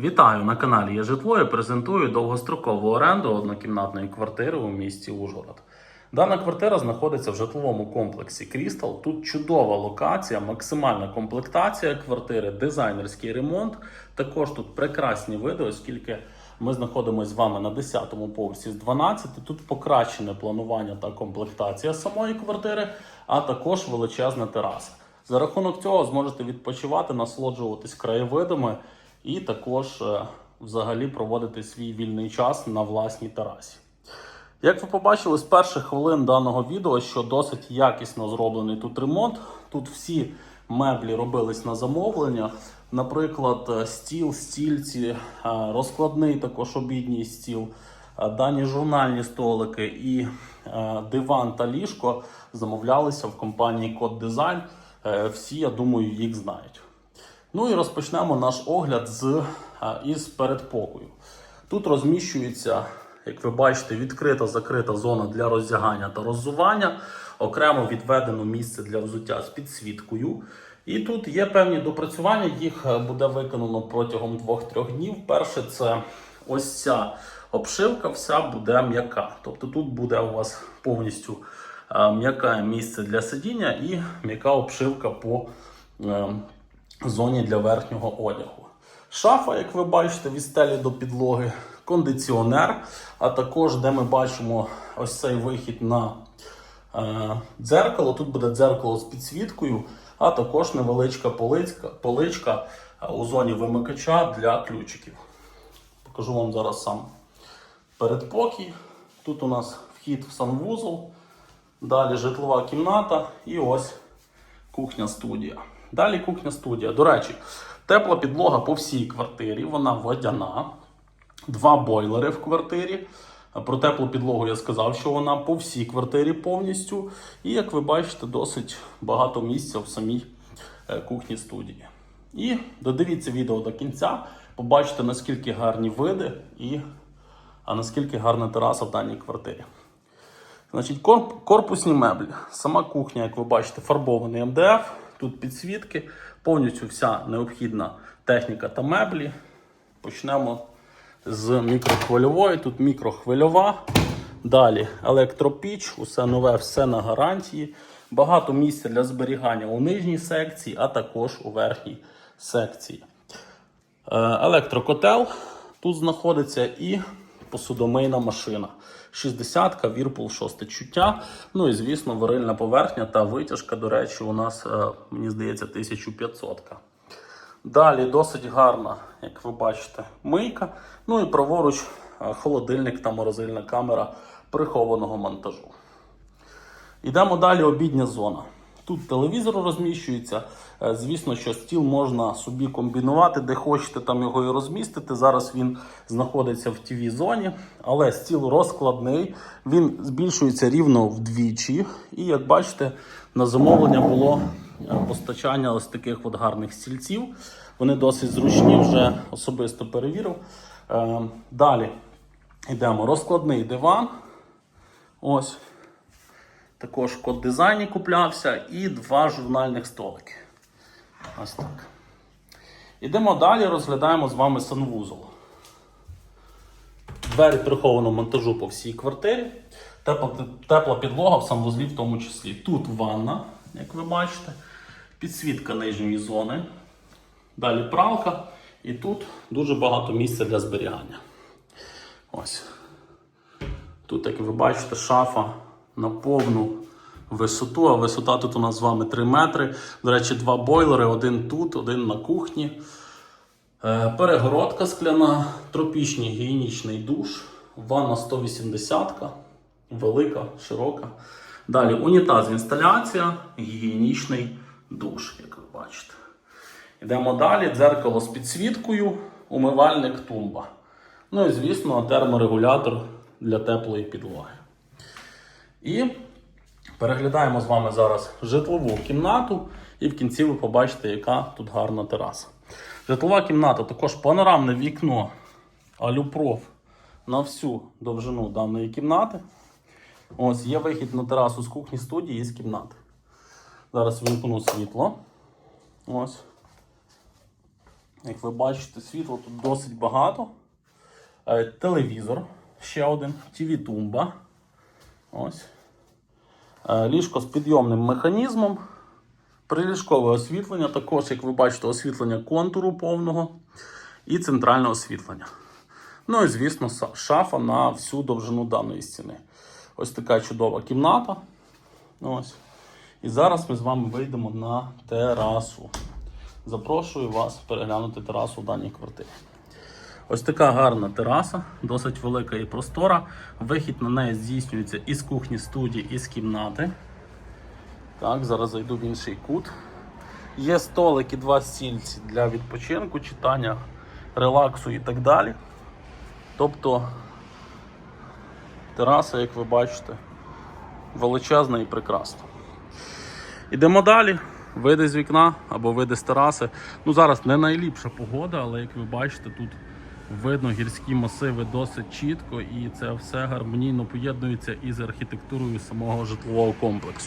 Вітаю на каналі Є житло. Я презентую довгострокову оренду однокімнатної квартири у місті Ужгород. Дана квартира знаходиться в житловому комплексі Крістал. Тут чудова локація, максимальна комплектація квартири, дизайнерський ремонт. Також тут прекрасні види, оскільки ми знаходимося з вами на 10-му поверсі з 12. Тут покращене планування та комплектація самої квартири, а також величезна тераса. За рахунок цього зможете відпочивати, насолоджуватись краєвидами і також е, взагалі проводити свій вільний час на власній терасі. Як ви побачили з перших хвилин даного відео, що досить якісно зроблений тут ремонт. Тут всі меблі робились на замовлення. Наприклад, е, стіл, стільці, е, розкладний також обідній стіл, дані журнальні столики і диван та ліжко замовлялися в компанії Код Дизайн. Всі, я думаю, їх знають. Ну і розпочнемо наш огляд з, із передпокою. Тут розміщується, як ви бачите, відкрита закрита зона для роздягання та роззування, окремо відведено місце для взуття з підсвіткою. І тут є певні допрацювання, їх е, буде виконано протягом 2-3 днів. Перше, це ось ця обшивка, вся буде м'яка. Тобто тут буде у вас повністю е, м'яке місце для сидіння і м'яка обшивка по е, зоні для верхнього одягу. Шафа, як ви бачите, від стелі до підлоги, кондиціонер, а також, де ми бачимо ось цей вихід на е, дзеркало. Тут буде дзеркало з підсвіткою, а також невеличка поличка, поличка е, у зоні вимикача для ключиків. Покажу вам зараз сам передпокій. Тут у нас вхід в санвузол, далі житлова кімната і ось кухня студія. Далі кухня студія. До речі, тепла підлога по всій квартирі, вона водяна. Два бойлери в квартирі. Про теплу підлогу я сказав, що вона по всій квартирі повністю. І як ви бачите, досить багато місця в самій е, кухні студії. І додивіться відео до кінця, побачите, наскільки гарні види і а наскільки гарна тераса в даній квартирі. Значить, корпусні меблі. Сама кухня, як ви бачите, фарбований МДФ. Тут підсвітки, повністю вся необхідна техніка та меблі. Почнемо з мікрохвильової. Тут мікрохвильова. Далі електропіч, усе нове, все на гарантії. Багато місця для зберігання у нижній секції, а також у верхній секції. Е, Електрокотел тут знаходиться і посудомийна машина. 60-ка, Whirlpool 6 чуття. Ну і звісно, варильна поверхня та витяжка, до речі, у нас, е, мені здається, 1500-ка. Далі досить гарна, як ви бачите, мийка. Ну і праворуч е, холодильник та морозильна камера прихованого монтажу. Йдемо далі обідня зона. Тут телевізор розміщується. Е, Звісно, що стіл можна собі комбінувати, де хочете там його і розмістити. Зараз він знаходиться в тв зоні, але стіл розкладний, він збільшується рівно вдвічі. І як бачите, на замовлення було е, постачання ось таких от гарних стільців. Вони досить зручні, вже особисто перевірив. Е, Далі йдемо розкладний диван. Ось. Також код дизайні куплявся і два журнальних столики. Ось так. Ідемо далі, розглядаємо з вами санвузол. Двері прихованого монтажу по всій квартирі. Тепла, тепла підлога в санвузлі в тому числі. Тут ванна, як ви бачите, підсвітка нижньої зони. Далі пралка. І тут дуже багато місця для зберігання. Ось. Тут, як ви бачите, шафа на повну висоту, а висота тут у нас з вами 3 метри. До речі, два бойлери, один тут, один на кухні. Е, Перегородка скляна, тропічний гігієнічний душ, ванна 180, велика, широка. Далі унітаз інсталяція, гігієнічний душ, як ви бачите. Йдемо далі. Дзеркало з підсвіткою, умивальник тумба. Ну і, звісно, терморегулятор для теплої підлоги. І переглядаємо з вами зараз житлову кімнату, і в кінці ви побачите, яка тут гарна тераса. Житлова кімната також панорамне вікно алюпроф на всю довжину даної кімнати. Ось є вихід на терасу з кухні студії і з кімнати. Зараз вімкну світло. Ось. Як ви бачите, світла тут досить багато. Е, Телевізор ще один, TV-тумба. Ось. Е, Ліжко з підйомним механізмом. Приліжкове освітлення, також, як ви бачите, освітлення контуру повного і центральне освітлення. Ну і, звісно, шафа на всю довжину даної стіни. Ось така чудова кімната. Ось. І зараз ми з вами вийдемо на терасу. Запрошую вас переглянути терасу в даній квартирі. Ось така гарна тераса, досить велика і простора. Вихід на неї здійснюється із кухні студії, із кімнати. Так, зараз зайду в інший кут. Є столик і два стільці для відпочинку, читання, релаксу і так далі. Тобто тераса, як ви бачите, величезна і прекрасна. Ідемо далі. Види з вікна або види з тераси. Ну зараз не найліпша погода, але як ви бачите, тут видно гірські масиви досить чітко, і це все гармонійно поєднується із архітектурою самого житлового комплексу.